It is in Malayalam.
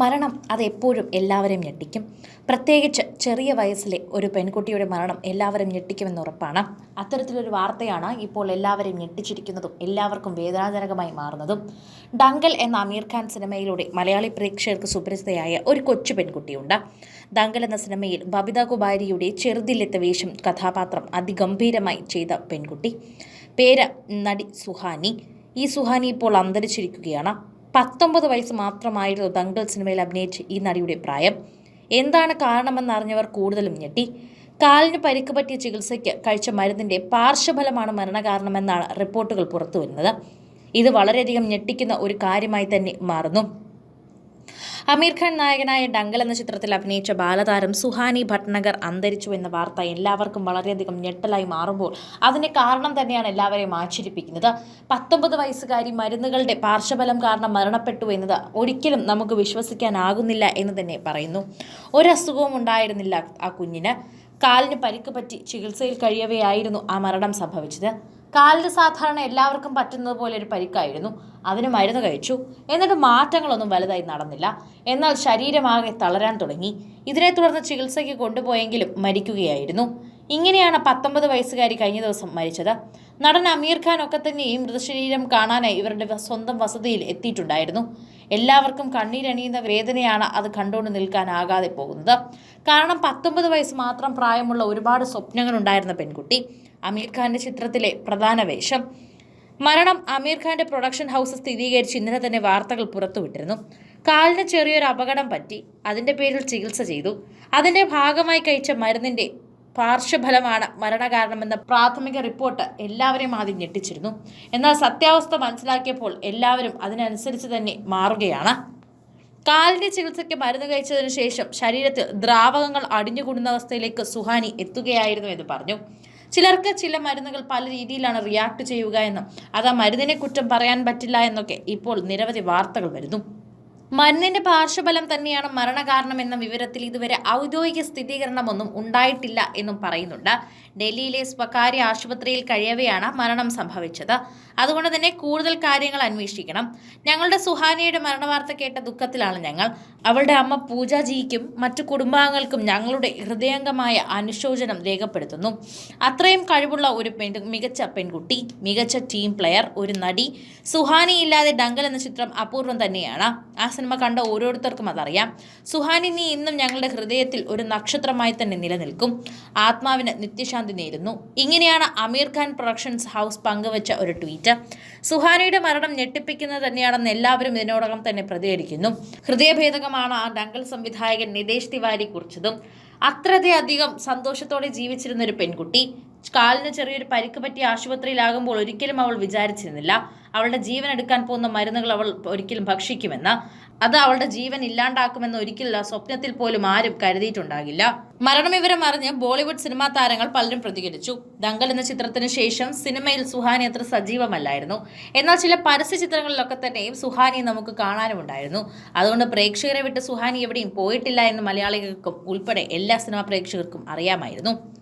മരണം അതെപ്പോഴും എല്ലാവരെയും ഞെട്ടിക്കും. പ്രത്യേകിച്ച് ചെറിയ വയസ്സിലെ ഒരു പെൺകുട്ടിയുടെ മരണം എല്ലാവരും ഞെട്ടിക്കുമെന്ന് ഉറപ്പാണ്. അത്തരത്തിലൊരു വാർത്തയാണ് ഇപ്പോൾ എല്ലാവരെയും ഞെട്ടിച്ചിരിക്കുന്നതും എല്ലാവർക്കും വേദനാജനകമായി മാറുന്നതും. ഡങ്കൽ എന്ന അമീർ ഖാൻ സിനിമയിലൂടെ മലയാളി പ്രേക്ഷകർക്ക് സുപരിചിതയായ ഒരു കൊച്ചു പെൺകുട്ടിയുണ്ട്. ദങ്കൽ എന്ന സിനിമയിൽ ബബിത കുബാരിയുടെ ചെറുതില്ലെത്ത വേഷം കഥാപാത്രം അതിഗംഭീരമായി ചെയ്ത പെൺകുട്ടി. പേര് നടി സുഹാനി. ഈ സുഹാനി ഇപ്പോൾ അന്തരിച്ചിരിക്കുകയാണ്. പത്തൊമ്പത് വയസ്സ് മാത്രമായിരുന്നു ദംഗൽ സിനിമയിൽ അഭിനയിച്ച് ഈ നടിയുടെ പ്രായം. എന്താണ് കാരണമെന്നറിഞ്ഞവർ കൂടുതലും ഞെട്ടി. കാലിന് പരിക്ക് പറ്റിയ ചികിത്സയ്ക്ക് കഴിച്ച മരുന്നിന്റെ പാർശ്വഫലമാണ് മരണകാരണമെന്നാണ് റിപ്പോർട്ടുകൾ പുറത്തുവരുന്നത്. ഇത് വളരെയധികം ഞെട്ടിക്കുന്ന ഒരു കാര്യമായി തന്നെ മാറുന്നു. അമീർ ഖാൻ നായകനായ ഡങ്കൽ എന്ന ചിത്രത്തിൽ അഭിനയിച്ച ബാലതാരം സുഹാനി ഭട്നഗർ അന്തരിച്ചു എന്ന വാർത്ത എല്ലാവർക്കും വളരെയധികം ഞെട്ടലായി മാറുമ്പോൾ അതിന് കാരണം തന്നെയാണ് എല്ലാവരെയും ആശ്ചര്യപ്പിക്കുന്നത്. പത്തൊമ്പത് വയസ്സുകാരി മരുന്നുകളുടെ പാർശ്വഫലം കാരണം മരണപ്പെട്ടു എന്നത് ഒരിക്കലും നമുക്ക് വിശ്വസിക്കാനാകുന്നില്ല എന്ന് തന്നെ പറയുന്നു. ഒരസുഖവും ഉണ്ടായിരുന്നില്ല ആ കുഞ്ഞിന്. കാലിന് പരിക്ക് പറ്റി ചികിത്സയിൽ കഴിയവെയായിരുന്നു ആ മരണം സംഭവിച്ചത്. കാലിന് സാധാരണ എല്ലാവർക്കും പറ്റുന്നത് പോലെ ഒരു പരിക്കായിരുന്നു. അതിന് മരുന്ന് കഴിച്ചു. എന്നിട്ട് മാറ്റങ്ങളൊന്നും വലുതായി നടന്നില്ല. എന്നാൽ ശരീരമാകെ തളരാൻ തുടങ്ങി. ഇതിനെ തുടർന്ന് ചികിത്സയ്ക്ക് കൊണ്ടുപോയെങ്കിലും മരിക്കുകയായിരുന്നു. ഇങ്ങനെയാണ് പത്തൊമ്പത് വയസ്സുകാരി കഴിഞ്ഞ ദിവസം മരിച്ചത്. നടൻ അമീർ ഖാൻ ഒക്കെ തന്നെ ഈ മൃതശരീരം കാണാനായി ഇവരുടെ സ്വന്തം വസതിയിൽ എത്തിയിട്ടുണ്ടായിരുന്നു. എല്ലാവർക്കും കണ്ണീരണിയുന്ന വേദനയാണ് അത് കണ്ടുകൊണ്ട് നിൽക്കാനാകാതെ പോകുന്നത്. കാരണം പത്തൊമ്പത് വയസ്സ് മാത്രം പ്രായമുള്ള ഒരുപാട് സ്വപ്നങ്ങളുണ്ടായിരുന്ന പെൺകുട്ടി. അമീർ ഖാന്റെ ചിത്രത്തിലെ പ്രധാന വേഷം. മരണം അമീർ ഖാന്റെ പ്രൊഡക്ഷൻ ഹൗസ് സ്ഥിരീകരിച്ച് ഇന്നലെ തന്നെ വാർത്തകൾ പുറത്തുവിട്ടിരുന്നു. കാലിന് ചെറിയൊരു അപകടം പറ്റി. അതിന്റെ പേരിൽ ചികിത്സ ചെയ്തു. അതിന്റെ ഭാഗമായി കഴിച്ച മരുന്നിന്റെ പാർശ്വഫലമാണ് മരണകാരണമെന്ന പ്രാഥമിക റിപ്പോർട്ട് എല്ലാവരെയും ആദ്യം ഞെട്ടിച്ചിരുന്നു. എന്നാൽ സത്യാവസ്ഥ മനസ്സിലാക്കിയപ്പോൾ എല്ലാവരും അതിനനുസരിച്ച് തന്നെ മാറുകയാണ്. കാലിന്റെ ചികിത്സയ്ക്ക് മരുന്ന് കഴിച്ചതിനു ശേഷം ശരീരത്തിൽ ദ്രാവകങ്ങൾ അടിഞ്ഞുകൂടുന്ന അവസ്ഥയിലേക്ക് സുഹാനി എത്തുകയായിരുന്നു എന്ന് പറഞ്ഞു. ചിലർക്ക് ചില മരുന്നുകൾ പല രീതിയിലാണ് റിയാക്ട് ചെയ്യുക എന്നും അത് ആ മരുന്നിനെ കുറ്റം പറയാൻ പറ്റില്ല എന്നൊക്കെ ഇപ്പോൾ നിരവധി വാർത്തകൾ വരുന്നു. മരുന്നിന്റെ പാർശ്വഫലം തന്നെയാണ് മരണകാരണം എന്ന വിവരത്തിൽ ഇതുവരെ ഔദ്യോഗിക സ്ഥിരീകരണമൊന്നും ഉണ്ടായിട്ടില്ല എന്നും പറയുന്നുണ്ട്. ഡൽഹിയിലെ സ്വകാര്യ ആശുപത്രിയിൽ കഴിയവെയാണ് മരണം സംഭവിച്ചത്. അതുകൊണ്ട് തന്നെ കൂടുതൽ കാര്യങ്ങൾ അന്വേഷിക്കണം. ഞങ്ങളുടെ സുഹാനിയുടെ മരണവാർത്ത കേട്ട ദുഃഖത്തിലാണ് ഞങ്ങൾ. അവളുടെ അമ്മ പൂജാജിക്കും മറ്റു കുടുംബാംഗങ്ങൾക്കും ഞങ്ങളുടെ ഹൃദയംഗമായ അനുശോചനം രേഖപ്പെടുത്തുന്നു. അത്രയും കഴിവുള്ള ഒരു പെൺ മികച്ച പെൺകുട്ടി മികച്ച ടീം പ്ലെയർ ഒരു നടി. സുഹാനി ഇല്ലാതെ ഡങ്കൽ എന്ന ചിത്രം അപൂർവം തന്നെയാണ്. ആ സിനിമ കണ്ട ഓരോരുത്തർക്കും അതറിയാം. സുഹാനി നീ ഇന്നും ഞങ്ങളുടെ ഹൃദയത്തിൽ ഒരു നക്ഷത്രമായി തന്നെ നിലനിൽക്കും. ആത്മാവിന് നിത്യശാന്തി നേരുന്നു. ഇങ്ങനെയാണ് അമീർ ഖാൻ പ്രൊഡക്ഷൻസ് ഹൗസ് പങ്കുവച്ച ഒരു ട്വീറ്റ്. സുഹാനിയുടെ മരണം ഞെട്ടിപ്പിക്കുന്നത് തന്നെയാണെന്ന് എല്ലാവരും ഇതിനോടകം തന്നെ പ്രതികരിക്കുന്നു. ഹൃദയഭേദകമാണ് ആ ഡങ്കൽ സംവിധായകൻ നിതേഷ് തിവാരി കുറിച്ചതും. അത്രയധികം സന്തോഷത്തോടെ ജീവിച്ചിരുന്ന ഒരു പെൺകുട്ടി. കാലിന് ചെറിയൊരു പരിക്ക് പറ്റിയ ആശുപത്രിയിലാകുമ്പോൾ ഒരിക്കലും അവൾ വിചാരിച്ചിരുന്നില്ല. അവളുടെ ജീവൻ എടുക്കാൻ പോകുന്ന മരുന്നുകൾ അവൾ ഒരിക്കലും ഭക്ഷിക്കുമെന്ന്. അത് അവളുടെ ജീവൻ ഇല്ലാണ്ടാക്കുമെന്ന് ഒരിക്കലും സ്വപ്നത്തിൽ പോലും ആരും കരുതിയിട്ടുണ്ടാകില്ല. മരണവിവരം അറിഞ്ഞ് ബോളിവുഡ് സിനിമാ താരങ്ങൾ പലരും പ്രതികരിച്ചു. ദങ്കൽ എന്ന ചിത്രത്തിന് ശേഷം സിനിമയിൽ സുഹാനി അത്ര സജീവമല്ലായിരുന്നു. എന്നാൽ ചില പരസ്യ ചിത്രങ്ങളിലൊക്കെ തന്നെയും സുഹാനി നമുക്ക് കാണാനുമുണ്ടായിരുന്നു. അതുകൊണ്ട് പ്രേക്ഷകരെ വിട്ട് സുഹാനി എവിടെയും പോയിട്ടില്ല എന്ന് മലയാളികൾക്കും ഉൾപ്പെടെ എല്ലാ സിനിമാ പ്രേക്ഷകർക്കും അറിയാമായിരുന്നു.